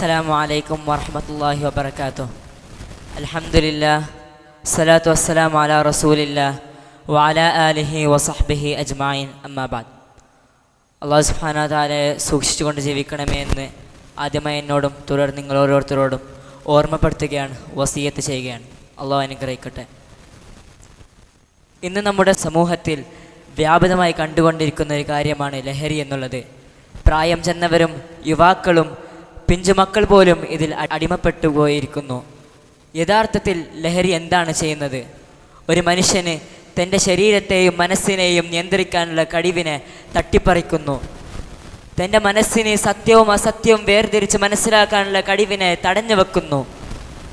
السلام عليكم ورحمة الله وبركاته الحمد لله الصلاة والسلام على رسول الله وعلى آله وصحبه أجمعين أما بعد അള്ളാഹു സുബ്ഹാനഹു താലെ സൂക്ഷിച്ചുകൊണ്ട് ജീവിക്കണമേ എന്ന് ആദ്യമായി എന്നോടും തുടർന്ന് നിങ്ങൾ ഓരോരുത്തരോടും ഓർമ്മപ്പെടുത്തുകയാണ് വസീയത്ത് ചെയ്യുകയാണ് അള്ളാഹു അനുഗ്രഹിക്കട്ടെ ഇന്ന് നമ്മുടെ സമൂഹത്തിൽ വ്യാപകമായി കണ്ടുകൊണ്ടിരിക്കുന്ന ഒരു കാര്യമാണ് ലഹരി എന്നുള്ളത് പ്രായം ചെന്നവരും യുവാക്കളും പിഞ്ചുമക്കൾ പോലും ഇതിൽ അടിമപ്പെട്ടു പോയിരിക്കുന്നു യഥാർത്ഥത്തിൽ ലഹരി എന്താണ് ചെയ്യുന്നത്? ഒരു മനുഷ്യന് തന്റെ ശരീരത്തെയും മനസ്സിനെയും നിയന്ത്രിക്കാനുള്ള കഴിവിനെ തട്ടിപ്പറിക്കുന്നു. തന്റെ മനസ്സിന് സത്യവും അസത്യവും വേർതിരിച്ച് മനസ്സിലാക്കാനുള്ള കഴിവിനെ തടഞ്ഞു വെക്കുന്നു.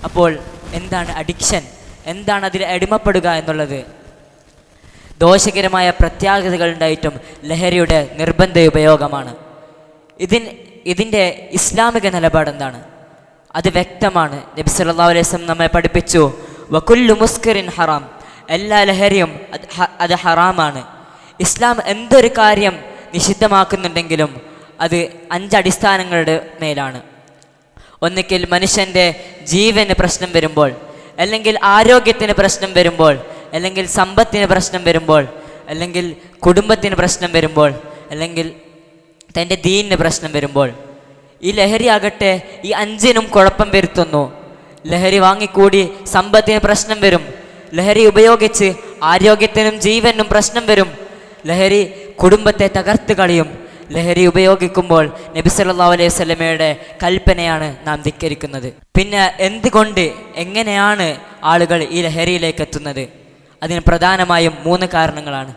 അപ്പോൾ എന്താണ് അഡിക്ഷൻ? എന്താണ് അതിൽ അടിമപ്പെടുക എന്നുള്ളത്? ദോഷകരമായ പ്രത്യാഘാതകൾ ഉണ്ടായിട്ടും ലഹരിയുടെ നിർബന്ധ ഉപയോഗമാണ്. ഇതിൻ ഇതിന്റെ ഇസ്ലാമിക നിലപാട് എന്താണ് അത് വ്യക്തമാണ്. നബി അലൈഹി വസല്ലം നമ്മെ പഠിപ്പിച്ചു. വകുല്ലു മുസ്കറിൻ ഹറാം. എല്ലാ ലഹരിയും അത് ഹറാമാണ്. ഇസ്ലാം എന്തൊരു കാര്യം നിഷിദ്ധമാക്കുന്നുണ്ടെങ്കിലും അത് അഞ്ചടിസ്ഥാനങ്ങളുടെ മേലാണ്. ഒന്നിക്കൽ മനുഷ്യന്റെ ജീവന് പ്രശ്നം വരുമ്പോൾ അല്ലെങ്കിൽ ആരോഗ്യത്തിന് പ്രശ്നം വരുമ്പോൾ അല്ലെങ്കിൽ സമ്പത്തിന് പ്രശ്നം വരുമ്പോൾ അല്ലെങ്കിൽ കുടുംബത്തിന് പ്രശ്നം വരുമ്പോൾ അല്ലെങ്കിൽ തന്റെ ദീനിന് പ്രശ്നം വരുമ്പോൾ ഈ ലഹരി ആകട്ടെ ഈ അഞ്ചിനും കുഴപ്പം വരുത്തുന്നു. ലഹരി വാങ്ങിക്കൂടി സമ്പത്തിന് പ്രശ്നം വരും. ലഹരി ഉപയോഗിച്ച് ആരോഗ്യത്തിനും ജീവനും പ്രശ്നം വരും. ലഹരി കുടുംബത്തെ തകർത്ത് കളയും. ലഹരി ഉപയോഗിക്കുമ്പോൾ നബി സല്ലാ അലൈഹി സ്വലമയുടെ കൽപ്പനയാണ് നാം ധിക്കരിക്കുന്നത്. പിന്നെ എന്തുകൊണ്ട് എങ്ങനെയാണ് ആളുകൾ ഈ ലഹരിയിലേക്ക് എത്തുന്നത്? അതിന് പ്രധാനമായും മൂന്ന് കാരണങ്ങളാണ്.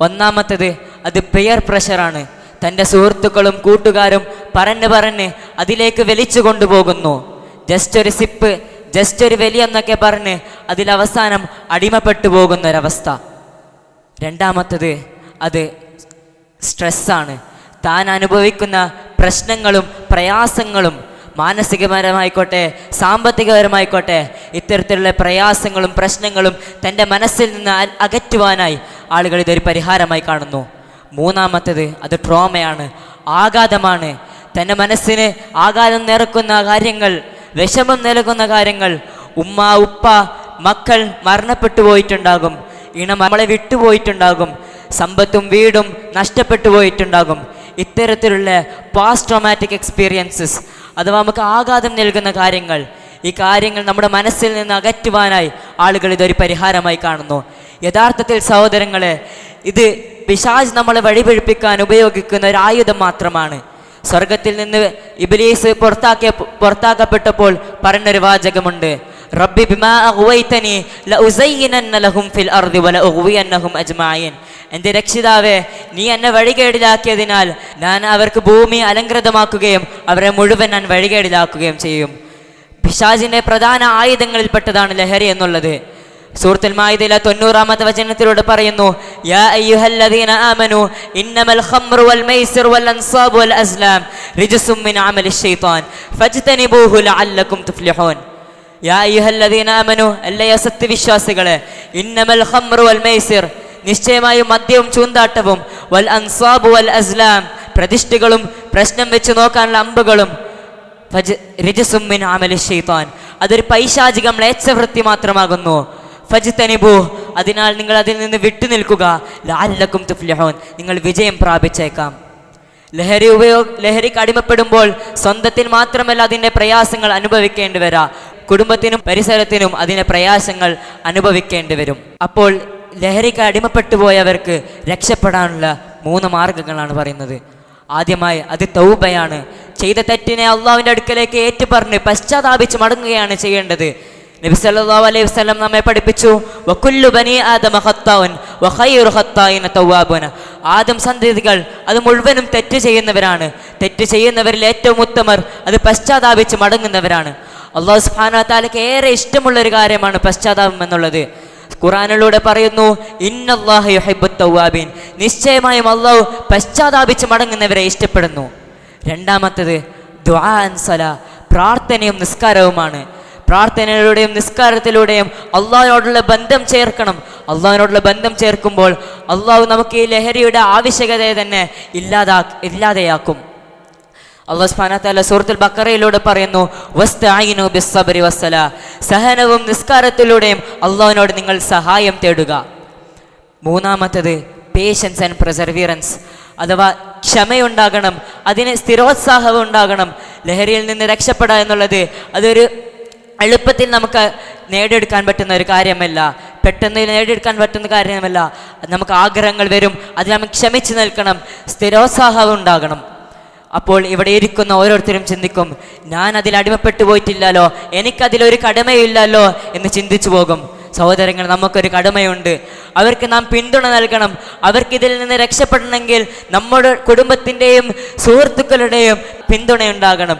ഒന്നാമത്തത് അത് പെയർ പ്രഷറാണ് തന്റെ സുഹൃത്തുക്കളും കൂട്ടുകാരും പറഞ്ഞ് പറഞ്ഞ് അതിലേക്ക് വലിച്ചു കൊണ്ടുപോകുന്നു. ജസ്റ്റ് ഒരു സിപ്പ് ജസ്റ്റ് ഒരു വലി എന്നൊക്കെ പറഞ്ഞ് അതിലവസാനം അടിമപ്പെട്ടു പോകുന്ന ഒരവസ്ഥ രണ്ടാമത്തത് അത് സ്ട്രെസ്സാണ്. താൻ അനുഭവിക്കുന്ന പ്രശ്നങ്ങളും പ്രയാസങ്ങളും മാനസികപരമായിക്കോട്ടെ സാമ്പത്തികപരമായിക്കോട്ടെ ഇത്തരത്തിലുള്ള പ്രയാസങ്ങളും പ്രശ്നങ്ങളും തന്റെ മനസ്സിൽ നിന്ന് അകറ്റുവാനായി ആളുകൾ ഇതൊരു പരിഹാരമായി കാണുന്നു. മൂന്നാമത്തത് അത് ട്രോമയാണ് ആഘാതമാണ്. തന്റെ മനസ്സിന് ആഘാതം നിറക്കുന്ന കാര്യങ്ങൾ വിഷമം നൽകുന്ന കാര്യങ്ങൾ ഉമ്മ ഉപ്പ മക്കൾ മരണപ്പെട്ടു പോയിട്ടുണ്ടാകും. ഇണം നമ്മളെ വിട്ടുപോയിട്ടുണ്ടാകും സമ്പത്തും വീടും നഷ്ടപ്പെട്ടു പോയിട്ടുണ്ടാകും. ഇത്തരത്തിലുള്ള പാസ്റ്റ് ട്രോമാറ്റിക് എക്സ്പീരിയൻസസ് അഥവാ നമുക്ക് ആഘാതം നൽകുന്ന കാര്യങ്ങൾ ഈ കാര്യങ്ങൾ നമ്മുടെ മനസ്സിൽ നിന്ന് അകറ്റുവാനായി ആളുകൾ ഇതൊരു പരിഹാരമായി കാണുന്നു. യഥാർത്ഥത്തിൽ സഹോദരങ്ങളെ ഇത് പിശാജ് നമ്മളെ വഴിപഴിപ്പിക്കാൻ ഉപയോഗിക്കുന്ന ഒരു ആയുധം മാത്രമാണ്. സ്വർഗത്തിൽ നിന്ന് ഇബിലീസ് പുറത്താക്കിയ പുറത്താക്കപ്പെട്ടപ്പോൾ പറഞ്ഞൊരു വാചകമുണ്ട്. റബ്ബി ബിമാ ലഹും ഫിൽ രക്ഷിതാവേ നീ എന്നെ വഴികേടിലാക്കിയതിനാൽ ഞാൻ അവർക്ക് ഭൂമി അലങ്കൃതമാക്കുകയും അവരെ മുഴുവൻ ഞാൻ വഴികേടിലാക്കുകയും ചെയ്യും. പിശാജിന്റെ പ്രധാന ആയുധങ്ങളിൽപ്പെട്ടതാണ് ലഹരി എന്നുള്ളത്. സൂറത്തുൽ മായിദയിലെ തൊണ്ണൂറാമത്തെ വചനത്തിലൂടെ പറയുന്നു യാ അയ്യുഹല്ലദീന ആമനു ഇന്നമൽ ഖംറു വൽ മൈസിർ വൽ അൻസാബ് വൽ അസ്ലാം റിജ്സും മിൻ അമലി ശൈത്താൻ ഫജ്തനിബൂഹു ലഅല്ലകും തുഫ്ലിഹൂൻ. യാ അയ്യുഹല്ലദീന ആമനു അല്ലയ സത്യവിശ്വാസികളെ ഇന്നമൽ ഖംറു വൽ മൈസിർ നിശ്ചയമായും മദ്യവും ചൂണ്ടാട്ടവും വൽ അൻസാബ് വൽ അസ്ലാം പ്രതിഷ്ഠകളും പ്രശ്നം വെച്ച് നോക്കാനുള്ള അമ്പുകളും രജസും മിൻ അമലി ശൈത്താൻ. അതൊരു പൈശാചിക മ്ലേച്ഛവൃത്തി മാത്രമാകുന്നു. ഫജ് തനിബു അതിനാൽ നിങ്ങൾ അതിൽ നിന്ന് വിട്ടുനിൽക്കുക ലാലക്കും തുഫ്ലഹോൻ നിങ്ങൾ വിജയം പ്രാപിച്ചേക്കാം. ലഹരി ഉപയോഗ ലഹരിക്ക് അടിമപ്പെടുമ്പോൾ സ്വന്തത്തിൽ മാത്രമല്ല അതിന്റെ പ്രയാസങ്ങൾ അനുഭവിക്കേണ്ടി വരാം. കുടുംബത്തിനും പരിസരത്തിനും അതിന്റെ പ്രയാസങ്ങൾ അനുഭവിക്കേണ്ടി വരും. അപ്പോൾ ലഹരിക്ക് അടിമപ്പെട്ടു പോയവർക്ക് രക്ഷപ്പെടാനുള്ള മൂന്ന് മാർഗങ്ങളാണ് പറയുന്നത്. ആദ്യമായി അത് തൗബയാണ്. ചെയ്ത തെറ്റിനെ അള്ളാവിന്റെ അടുക്കലേക്ക് ഏറ്റുപറഞ്ഞ് പശ്ചാത്താപിച്ച് മടങ്ങുകയാണ് ചെയ്യേണ്ടത്. നബി അലൈഹി വസല്ലം നമ്മെ പഠിപ്പിച്ചു. വകുല്ലു ബനി ആദമ ഖത്താഉൻ വഖൈറു ഖത്തായിന തവ്വാബുന. ആദം സന്തതികൾ അത് മുഴുവനും തെറ്റ് ചെയ്യുന്നവരാണ്. തെറ്റ് ചെയ്യുന്നവരിൽ ഏറ്റവും ഉത്തമർ അത് പശ്ചാത്താപിച്ച് മടങ്ങുന്നവരാണ്. അള്ളാഹു സുബ്ഹാനഹു വ ഏറെ ഇഷ്ടമുള്ള ഒരു കാര്യമാണ് പശ്ചാത്താപം എന്നുള്ളത്. ഖുറാനിലൂടെ പറയുന്നു ഇന്നല്ലാഹു തവ്വാബീൻ നിശ്ചയമായും അള്ളാഹു പശ്ചാത്താപിച്ച് മടങ്ങുന്നവരെ ഇഷ്ടപ്പെടുന്നു. രണ്ടാമത്തത് ദുആ സല. പ്രാർത്ഥനയും നിസ്കാരവുമാണ്. പ്രാർത്ഥനയിലൂടെയും നിസ്കാരത്തിലൂടെയും അള്ളാഹിനോടുള്ള ബന്ധം ചേർക്കണം. അള്ളാഹിനോടുള്ള ബന്ധം ചേർക്കുമ്പോൾ അള്ളാഹു നമുക്ക് ഈ ലഹരിയുടെ ആവശ്യകതയെ തന്നെ ഇല്ലാതാ ഇല്ലാതെയാക്കും. അള്ളാഹു സുബ്ഹാനഹു വ സൂറത്തുൽ ബക്കറയിലൂടെ പറയുന്നു ബിസ്സബ്രി വസ്സല. സഹനവും നിസ്കാരത്തിലൂടെയും അള്ളാഹുവിനോട് നിങ്ങൾ സഹായം തേടുക. മൂന്നാമത്തത് പേഷ്യൻസ് ആൻഡ് പ്രിസർവിയറൻസ് അഥവാ ക്ഷമയുണ്ടാകണം അതിന് സ്ഥിരോത്സാഹം ഉണ്ടാകണം ലഹരിയിൽ നിന്ന് രക്ഷപ്പെടുക എന്നുള്ളത് അതൊരു എളുപ്പത്തിൽ നമുക്ക് നേടിയെടുക്കാൻ പറ്റുന്ന ഒരു കാര്യമല്ല. പെട്ടെന്ന് നേടിയെടുക്കാൻ പറ്റുന്ന കാര്യമല്ല. നമുക്ക് ആഗ്രഹങ്ങൾ വരും. അത് നമ്മൾ ക്ഷമിച്ച് നിൽക്കണം. സ്ഥിരോത്സാഹം ഉണ്ടാകണം. അപ്പോൾ ഇവിടെ ഇരിക്കുന്ന ഓരോരുത്തരും ചിന്തിക്കും ഞാൻ അതിൽ അടിമപ്പെട്ടു പോയിട്ടില്ലല്ലോ. എനിക്കതിലൊരു കടമയില്ലല്ലോ എന്ന് ചിന്തിച്ചു പോകും. സഹോദരങ്ങൾ നമുക്കൊരു കടമയുണ്ട്. അവർക്ക് നാം പിന്തുണ നൽകണം. അവർക്കിതിൽ നിന്ന് രക്ഷപ്പെടണമെങ്കിൽ നമ്മുടെ കുടുംബത്തിന്റെയും സുഹൃത്തുക്കളുടെയും പിന്തുണയുണ്ടാകണം.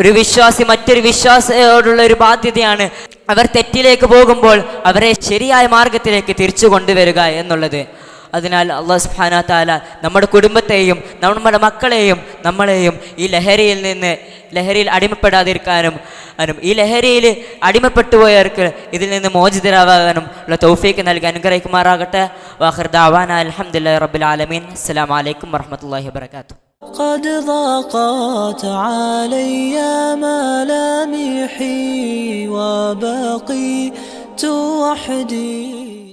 ഒരു വിശ്വാസി മറ്റൊരു വിശ്വാസയോടുള്ള ഒരു ബാധ്യതയാണ് അവർ തെറ്റിലേക്ക് പോകുമ്പോൾ അവരെ ശരിയായ മാർഗത്തിലേക്ക് തിരിച്ചു കൊണ്ടുവരിക എന്നുള്ളത്. അതിനാൽ അള്ളാഹു സുബ്ഹാനഹു താല നമ്മുടെ കുടുംബത്തെയും നമ്മുടെ മക്കളെയും നമ്മളെയും ഈ ലഹരിയിൽ നിന്ന് ലഹരിയിൽ അടിമപ്പെടാതിരിക്കാനും ഈ ലഹരിയിൽ അടിമപ്പെട്ടു പോയവർക്ക് ഇതിൽ നിന്ന് മോചിതരാകാനും ഉള്ള തൗഫീക്ക് നൽകി അനുഗ്രഹിക്കുമാറാകട്ടെ. വാഹിർ അലഹമുല്ല ആലമീൻ. അസ്സലാമു അലൈക്കും വറഹ്മത്തുള്ളാഹി വബറകാതുഹു. قد ضاقت علي ملامحي وبقيت وحدي.